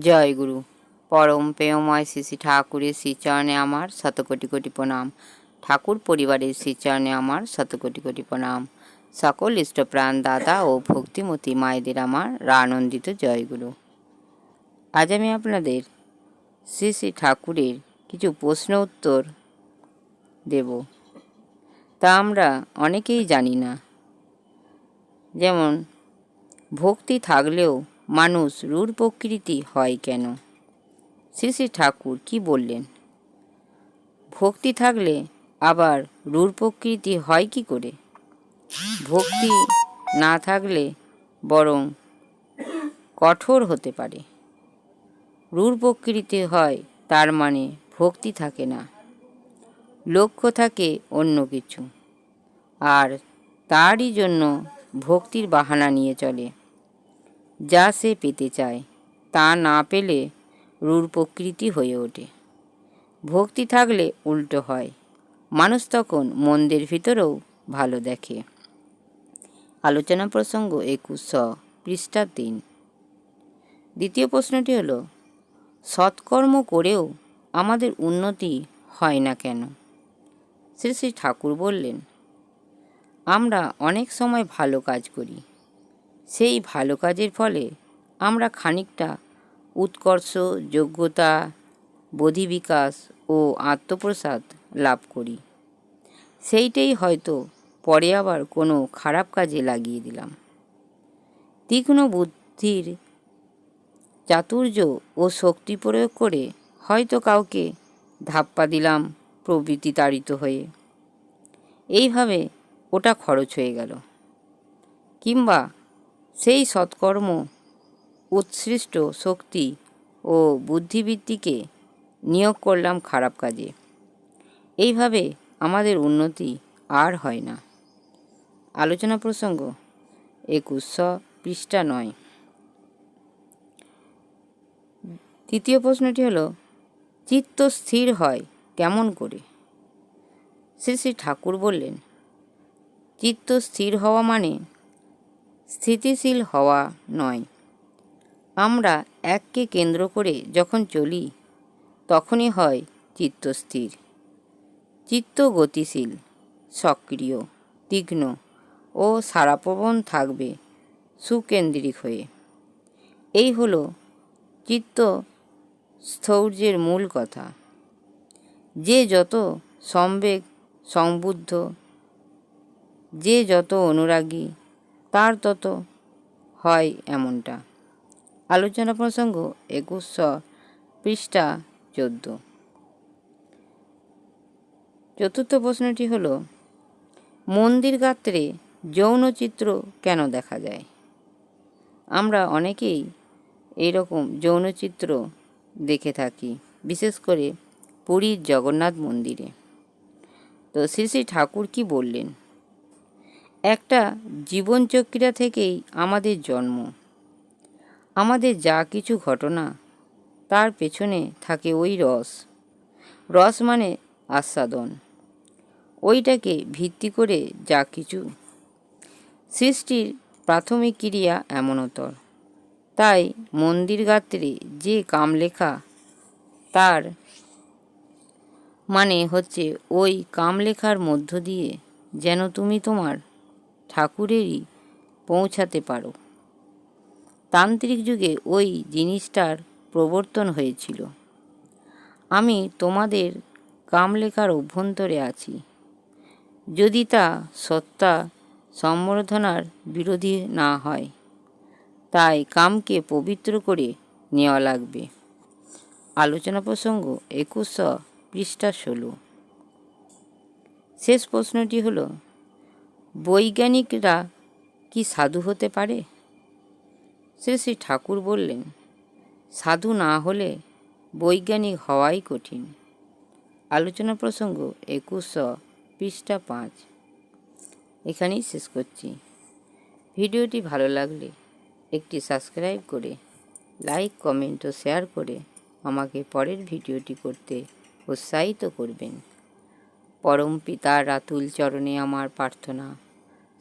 জয় গুরু। পরম প্রেমময় শ্রী শ্রী ঠাকুরের শ্রীচরণে আমার শত কোটি কোটি প্রণাম। ঠাকুর পরিবারের শ্রীচরণে আমার শত কোটি কোটি প্রণাম। সকল ইষ্টপ্রাণ দাদা ও ভক্তিমতী মায়েদের আমার আনন্দিত জয়গুরু আজ আমি আপনাদের শ্রী শ্রী ঠাকুরের কিছু প্রশ্ন উত্তর দেব। তা আমরা অনেকেই জানি না। যেমন, ভক্তি থাকলেও মানুষ রূঢ় প্রকৃতি হয় কেন? শ্রী শ্রী ঠাকুর কি বললেন? ভক্তি থাকলে আবার রূঢ় প্রকৃতি হয় কি করে? ভক্তি না থাকলে বরং কঠোর হতে পারে। রূঢ় প্রকৃতি হয়, তার মানে ভক্তি থাকে না। লক্ষ্য থাকে অন্য কিছু। আর তারই জন্য ভক্তির বাহানা নিয়ে চলে। যা সে পেতে চায়, তা না পেলে রূঢ় প্রকৃতি হয়ে ওঠে। ভক্তি থাকলে উল্টো হয়, মানুষ তখন মন্দের ভিতরেও ভালো দেখে। আলোচনা প্রসঙ্গ একুশ পৃষ্ঠা তিন। দ্বিতীয় প্রশ্নটি হলো, সৎকর্ম করেও আমাদের উন্নতি হয় না কেন? শ্রী শ্রী ঠাকুর বললেন, আমরা অনেক সময় ভালো কাজ করি সেই ভালো কাজের ফলে আমরা খানিকটা উৎকর্ষ, যোগ্যতা, বোধি বিকাশ ও আত্মপ্রসাদ লাভ করি। সেইটাই হয়তো পরে আবার কোনো খারাপ কাজে লাগিয়ে দিলাম। তীক্ষ্ণ বুদ্ধির চাতুর্য ও শক্তি প্রয়োগ করে হয়তো কাউকে ধাপ্পা দিলাম প্রবৃত্তি তাড়িত হয়ে। এইভাবে ওটা খরচ হয়ে গেল। কিংবা সেই সৎকর্ম, উৎসৃষ্ট শক্তি ও বুদ্ধিবৃত্তিকে নিয়োগ করলাম খারাপ কাজে। এইভাবে আমাদের উন্নতি আর হয় না। আলোচনা প্রসঙ্গ, একুশ পৃষ্ঠা নয়। তৃতীয় প্রশ্নটি হলো, চিত্ত স্থির হয় কেমন করে? শ্রী শ্রী ঠাকুর বললেন, চিত্ত স্থির হওয়া মানে স্থিতিশীল হওয়া নয়। আমরা এককে কেন্দ্র করে যখন চলি, তখনই হয় চিত্ত স্থির। চিত্ত গতিশীল, সক্রিয়, তীক্ষ্ণ ও সারাপ্রবণ থাকবে সুকেন্দ্রিক হয়ে। এই হলো চিত্ত স্থৌর্যের মূল কথা। যে যত সম্বেগ, সংবুদ্ধ, যে যত অনুরাগী তার তত হয় এমনটা। আলোচনা প্রসঙ্গ একুশশো পৃষ্ঠা চোদ্দ। চতুর্থ প্রশ্নটি হলো, মন্দির গাত্রে যৌন চিত্র কেন দেখা যায়? আমরা অনেকেই এইরকম যৌন চিত্র দেখে থাকি, বিশেষ করে পুরীর জগন্নাথ মন্দিরে। তো শ্রী শ্রী ঠাকুর কি বললেন? একটা জীবনচক্রিয়া থেকেই আমাদের জন্ম। আমাদের যা কিছু ঘটনা, তার পেছনে থাকে ওই রস। রস মানে আস্বাদন। ওইটাকে ভিত্তি করে যা কিছু। সৃষ্টির প্রাথমিক ক্রিয়া এমনতর। তাই মন্দির গাত্রে যে কাম লেখা তার মানে হচ্ছে ওই কাম লেখার মধ্য দিয়ে যেন তুমি তোমার ঠাকুরেরই পৌঁছাতে পারো। তান্ত্রিক যুগে ওই জিনিসটার প্রবর্তন হয়েছিল। আমি তোমাদের কামলেখার অভ্যন্তরে আছি। যদি তা সত্তা সম্বর্ধনার বিরোধী না হয়, তাই কামকে পবিত্র করে নেওয়া লাগবে। আলোচনা প্রসঙ্গ একুশশো পৃষ্ঠা ষোলো। শেষ প্রশ্নটি হলো বৈজ্ঞানিকরা কি সাধু হতে পারে? শ্রী শ্রী ঠাকুর বললেন, সাধু না হলে বৈজ্ঞানিক হওয়াই কঠিন। আলোচনা প্রসঙ্গ একুশশো পৃষ্ঠা পাঁচ। এখানেই শেষ করছি। ভিডিওটি ভালো লাগলে একটি সাবস্ক্রাইব করে, লাইক, কমেন্ট ও শেয়ার করে আমাকে পরের ভিডিওটি করতে উৎসাহিত করবেন। পরম পিতার রাতুল চরণে আমার প্রার্থনা।